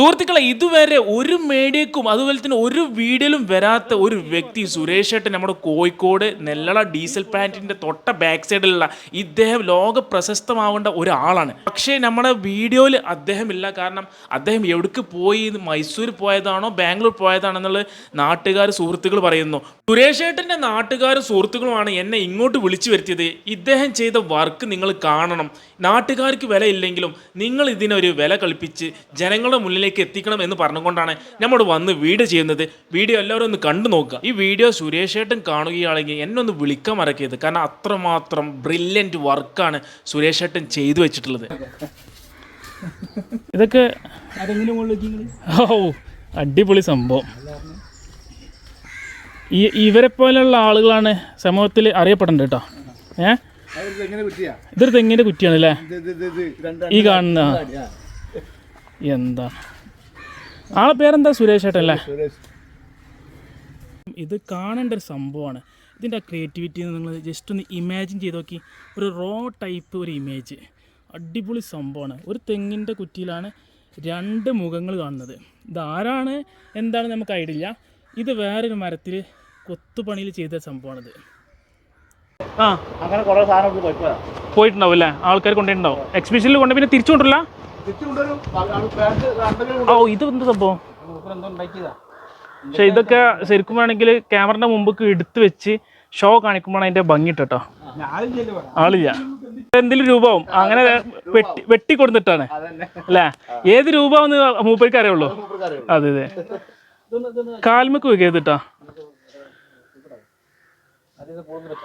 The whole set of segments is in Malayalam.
സുഹൃത്തുക്കളെ ഇതുവരെ ഒരു മീഡിയക്കും അതുപോലെ തന്നെ ഒരു വീഡിയോയിലും വരാത്ത ഒരു വ്യക്തി സുരേഷ് ഏട്ടൻ നമ്മുടെ കോഴിക്കോട് നെല്ലള ഡീസൽ പ്ലാന്റിന്റെ തൊട്ട ബാക്ക് സൈഡിലുള്ള ഇദ്ദേഹം ലോക പ്രശസ്തമാവേണ്ട ഒരാളാണ്. പക്ഷേ നമ്മുടെ വീഡിയോയിൽ അദ്ദേഹം ഇല്ല. കാരണം അദ്ദേഹം എവിടേക്ക് പോയി? മൈസൂർ പോയതാണോ? ബാംഗ്ലൂർ പോയതാണെന്നുള്ള നാട്ടുകാർ സുഹൃത്തുക്കൾ പറയുന്നു. സുരേഷ് ഏട്ടന്റെ നാട്ടുകാരും സുഹൃത്തുക്കളുമാണ് എന്നെ ഇങ്ങോട്ട് വിളിച്ചു വരുത്തിയത്. ഇദ്ദേഹം ചെയ്ത വർക്ക് നിങ്ങൾ കാണണം. നാട്ടുകാർക്ക് വിലയില്ലെങ്കിലും നിങ്ങൾ ഇതിനൊരു വില കളിപ്പിച്ച് ജനങ്ങളുടെ മുന്നിലേക്ക് എത്തിക്കണം എന്ന് പറഞ്ഞുകൊണ്ടാണ് നമ്മോട് വന്ന് വീഡിയോ ചെയ്യുന്നത്. വീഡിയോ എല്ലാവരും ഒന്ന് കണ്ടു നോക്കുക. ഈ വീഡിയോ സുരേഷ് ഏട്ടൻ കാണുകയാണെങ്കിൽ എന്നെ ഒന്ന് വിളിക്കാൻ മറക്കരുത്. കാരണം അത്രമാത്രം ബ്രില്യന്റ് വർക്കാണ് സുരേഷ് ഏട്ടൻ ചെയ്തു വെച്ചിട്ടുള്ളത്. ഇതൊക്കെ ഓ അടിപൊളി സംഭവം. ഈ ഇവരെ പോലെയുള്ള ആളുകളാണ് സമൂഹത്തിൽ അറിയപ്പെടേണ്ടത് കേട്ടോ. ഏ? എങ്ങനെ കിട്ടിയാ ഇതൊരു തെങ്ങിന്റെ കുറ്റിയാണ് അല്ലേ ഈ കാണുന്ന എന്താ? ആളെ പേരെന്താ? സുരേഷ് ഏട്ടൻ അല്ലേ? ഇത് കാണേണ്ട ഒരു സംഭവമാണ്. ഇതിന്റെ ആ ക്രിയേറ്റിവിറ്റി നിങ്ങൾ ജസ്റ്റ് ഒന്ന് ഇമാജിൻ ചെയ്ത് നോക്കി. ഒരു റോ ടൈപ്പ് ഒരു ഇമേജ് അടിപൊളി സംഭവമാണ്. ഒരു തെങ്ങിന്റെ കുറ്റിയിലാണ് രണ്ട് മുഖങ്ങൾ കാണുന്നത്. ഇതാരാണ്? എന്താണ് നമുക്ക് ഐഡിയ ഇത് വേറൊരു മരത്തിൽ കൊത്തുപണിയിൽ ചെയ്ത സംഭവമാണിത്. ആ അങ്ങനെ കുറേ സാധനം പോയിട്ടുണ്ടാവും അല്ലേ? ആൾക്കാർ കൊണ്ടുപോയിട്ടുണ്ടാവും എക്സിബിഷനിൽ കൊണ്ട് പിന്നെ തിരിച്ചു കൊണ്ടല്ല ഓ ഇത് എന്ത് സംഭവം? പക്ഷെ ഇതൊക്കെ ശരിക്കും വേണമെങ്കിൽ ക്യാമറന്റെ മുമ്പ് എടുത്തു വെച്ച് ഷോ കാണിക്കുമ്പോഴാണ് അതിന്റെ ഭംഗി കേട്ടോ ആളില്ല. എന്തെങ്കിലും രൂപവും അങ്ങനെ വെട്ടി വെട്ടിക്കൊടുത്തിട്ടാണ് അതന്നെ. അല്ലേ? ഏത് രൂപമെന്ന് മൂപ്പയ്ക്ക് അറിയുള്ളൂ. അതെ അതെ കാൽമക്ക് അതിന് പോകുന്നില്ല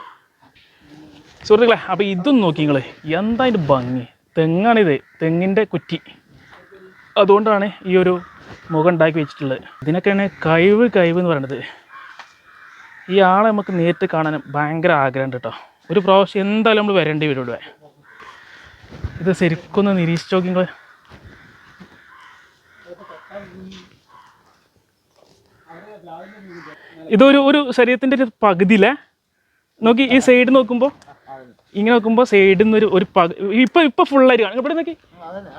സുഹൃത്തുക്കളെ അപ്പൊ ഇതും നോക്കി നിങ്ങൾ. എന്താ അതിന്റെ ഭംഗി? തെങ്ങാണിത് തെങ്ങിന്റെ കുറ്റി. അതുകൊണ്ടാണ് ഈ ഒരു മുഖം ഉണ്ടാക്കി വെച്ചിട്ടുള്ളത്. ഇതിനൊക്കെയാണ് കഴിവ് കഴിവ് എന്ന് പറയുന്നത് ഈ ആളെ നമുക്ക് നേരിട്ട് കാണാൻ ഭയങ്കര ആഗ്രഹമുണ്ട് കേട്ടോ. ഒരു പ്രാവശ്യം എന്തായാലും നമ്മൾ വരേണ്ടി വരും ഇവിടെ. ഇത് ശരിക്കൊന്ന് നിരീക്ഷിച്ച് നോക്കി ഇതൊരു ഒരു ശരീരത്തിന്റെ ഒരു പകുതിയിലെ നോക്കി ഈ സൈഡ് നോക്കുമ്പോൾ ഇങ്ങനെ നോക്കുമ്പോൾ സൈഡിൽ നിന്ന് ഒരു ഒരു പക ഇപ്പൊ ഇപ്പൊ ഫുള്ളായിട്ട് കാണും. ഇവിടെ നോക്കി.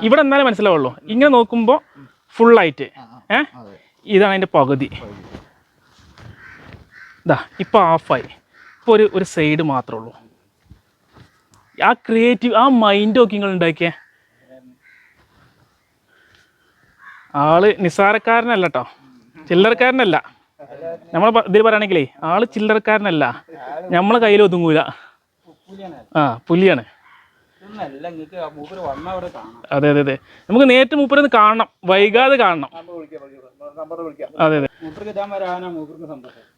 ഇവിടെ എന്നാലേ മനസ്സിലാവുള്ളൂ. ഇങ്ങനെ നോക്കുമ്പോൾ ഫുള്ളായിട്ട് ഏ? ഇതാണ് അതിന്റെ പകുതി. ഇതാ ഇപ്പൊ ഹാഫായി ഇപ്പോൾ ഒരു ഒരു സൈഡ് മാത്രമേ ഉള്ളൂ. ആ ക്രിയേറ്റീവ് ആ മൈൻഡ് നോക്കി നിങ്ങൾ ഉണ്ടാക്കിയേ. ആൾ നിസ്സാരക്കാരനല്ല കേട്ടോ ചില്ലറക്കാരനല്ല നമ്മൾ ഇതിൽ പറയുകയാണെങ്കിലേ ആൾ ചില്ലറക്കാരനല്ല. നമ്മളെ കയ്യിൽ ഒതുങ്ങൂല. ആ പുലിയാണ്. മൂപ്പര് അതെ അതെ അതെ. നമുക്ക് നേരിട്ട് മൂപ്പരൊന്ന് കാണണം. വൈകാതെ കാണണം. അതെ അതെ.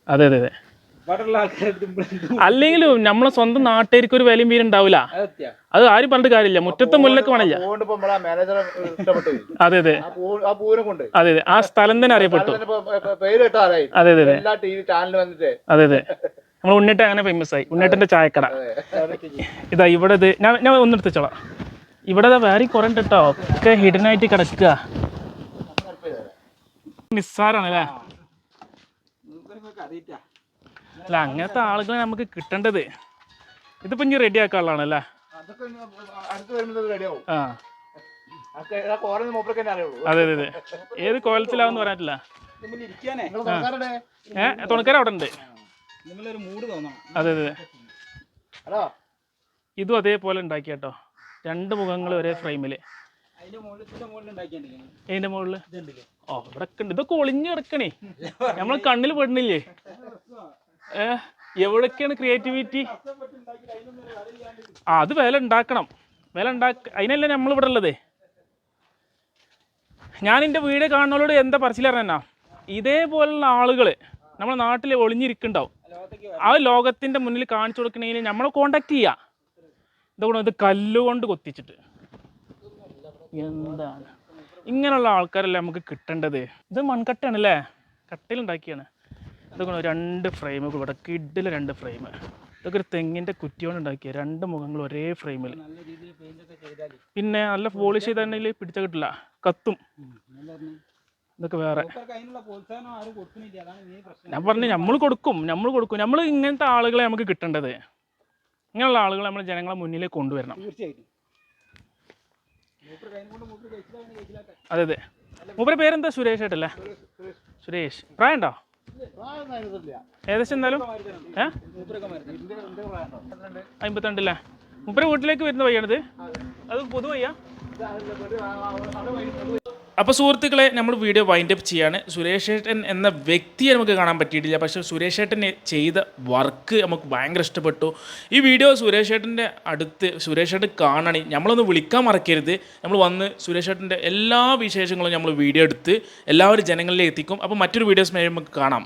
അതെ അതെ അതെ. അല്ലെങ്കിലും നമ്മളെ സ്വന്തം നാട്ടുകാർക്ക് ഒരു വിലയും വീര് ഉണ്ടാവില്ല. അത് ആരും പറഞ്ഞിട്ട് കാര്യമില്ല. മുറ്റത്തെ മുല്ലക്ക് വേണമില്ല. അതെ അതെ. അതെ അതെ. ആ സ്ഥലം തന്നെ അറിയപ്പെട്ടു. അതെ അതെ അതെ അതെ. നമ്മൾ ഉണ്ണിട്ട് അങ്ങനെ ഫേമസ് ആയി. ഉണ്ണിട്ടന്റെ ചായക്കട. ഇതാ ഇവിടെ ഇത് ഞാൻ ഞാൻ ഒന്നെടുത്തോളാം ഇവിടെ വേറെ കുറെ കേട്ടോ ഒക്കെ ഹിഡൻ ആയിട്ട് കിടക്കുക നിസ്സാരാണ് അല്ലേ? അല്ല അങ്ങനത്തെ ആളുകളെ നമുക്ക് കിട്ടേണ്ടത്. ഇതിപ്പോ ഇനി റെഡി ആക്കാനുള്ളതാണ് അല്ലേ? അതൊക്കെ ഇനി റെഡിയാവും ആ. കോറന്ന് മൂപ്പർക്ക് തന്നെ അതെ അതെ അതെ. ഏത് കോലത്തിലാവെന്ന് തുറക്കാറുടെ ഏഹ് തുണക്കാരവിടെ ഉണ്ട്. നിങ്ങളൊരു മൂഡ് തോന്നണം. അതെ അതെ ഹലോ? ഇതും അതേപോലെ ഉണ്ടാക്കി കേട്ടോ. രണ്ട് മുഖങ്ങൾ ഒരേ ഫ്രെയിമിൽ അതിന്റെ മുകളിൽ? ഓ ഇവിടെ ഉണ്ട്. ഇതൊക്കെ ഒളിഞ്ഞു കിടക്കണേ. നമ്മളെ കണ്ണിൽ പെടുന്നില്ലേ? ഏ എവിടൊക്കെയാണ് ക്രിയേറ്റിവിറ്റി ആ അത് വില ഉണ്ടാക്കണം. വില ഉണ്ടാക്ക അതിനല്ലേ നമ്മളിവിടെ ഉള്ളത്? ഞാൻ എന്റെ വീട് കാണുന്നവരോട് എന്താ പറച്ചിൽ പറഞ്ഞാ ഇതേപോലുള്ള ആളുകൾ നമ്മുടെ നാട്ടിൽ ഒളിഞ്ഞിരിക്കുന്നുണ്ടാവും. ആ ലോകത്തിന്റെ മുന്നിൽ കാണിച്ചു കൊടുക്കണമെങ്കിൽ നമ്മളെ കോണ്ടാക്ട് ചെയ്യുക ഇതുകൊണ്ട് ഇത് കല്ലുകൊണ്ട് കൊത്തിച്ചിട്ട്. എന്താണ്? ഇങ്ങനെയുള്ള ആൾക്കാരല്ലേ നമുക്ക് കിട്ടേണ്ടത്. ഇത് മൺകട്ടയാണ് അല്ലേ കട്ടയിലുണ്ടാക്കിയാണ് ഇതൊക്കെ രണ്ട് ഫ്രെയിം ഇവിടെ കിഡിൽ രണ്ട് ഫ്രെയിം ഇതൊക്കെ ഒരു തെങ്ങിന്റെ കുറ്റിയോണ്ട് ഉണ്ടാക്കിയ. രണ്ട് മുഖങ്ങൾ ഒരേ ഫ്രെയിമിൽ പിന്നെ നല്ല പോളിഷ് ചെയ്താൽ പിടിച്ച കിട്ടില്ല. കത്തും. ഇതൊക്കെ വേറെ ഞാൻ പറഞ്ഞു നമ്മൾ കൊടുക്കും നമ്മൾ കൊടുക്കും നമ്മൾ ഇങ്ങനത്തെ ആളുകളെ നമുക്ക് കിട്ടേണ്ടത് ഇങ്ങനെയുള്ള ആളുകളെ നമ്മൾ ജനങ്ങളെ മുന്നിലേക്ക് കൊണ്ടുവരണം അതെ അതെ മൂപ്പര പേരെന്താ സുരേഷ് ആയിട്ടല്ലേ സുരേഷ് പ്രായം ഉണ്ടോ ഏകദേശം എന്തായാലും ഏ അമ്പത്തിരണ്ടല്ലേ മൂപ്പര വീട്ടിലേക്ക് വരുന്ന വയ്യാണിത് അത് പൊതു വയ്യ അപ്പോൾ സുഹൃത്തുക്കളെ നമ്മൾ വീഡിയോ വൈൻഡ് അപ്പ് ചെയ്യാണ്. സുരേഷ് ഏട്ടൻ എന്ന വ്യക്തിയെ നമുക്ക് കാണാൻ പറ്റിയിട്ടില്ല. പക്ഷേ സുരേഷ് ഏട്ടൻ ചെയ്ത വർക്ക് നമുക്ക് ഭയങ്കര ഇഷ്ടപ്പെട്ടു. ഈ വീഡിയോ സുരേഷ് ഏട്ടന്റെ അടുത്ത് സുരേഷ് ഏട്ടൻ കാണണി. നമ്മളൊന്ന് വിളിക്കാൻ മറക്കരുത്. നമ്മൾ വന്ന് സുരേഷ് ഏട്ടന്റെ എല്ലാ വിശേഷങ്ങളും നമ്മൾ വീഡിയോ എടുത്ത് എല്ലാവരും ജനങ്ങളിലേക്ക് എത്തിക്കും. അപ്പോൾ മറ്റൊരു വീഡിയോസ് നമുക്ക് കാണാം.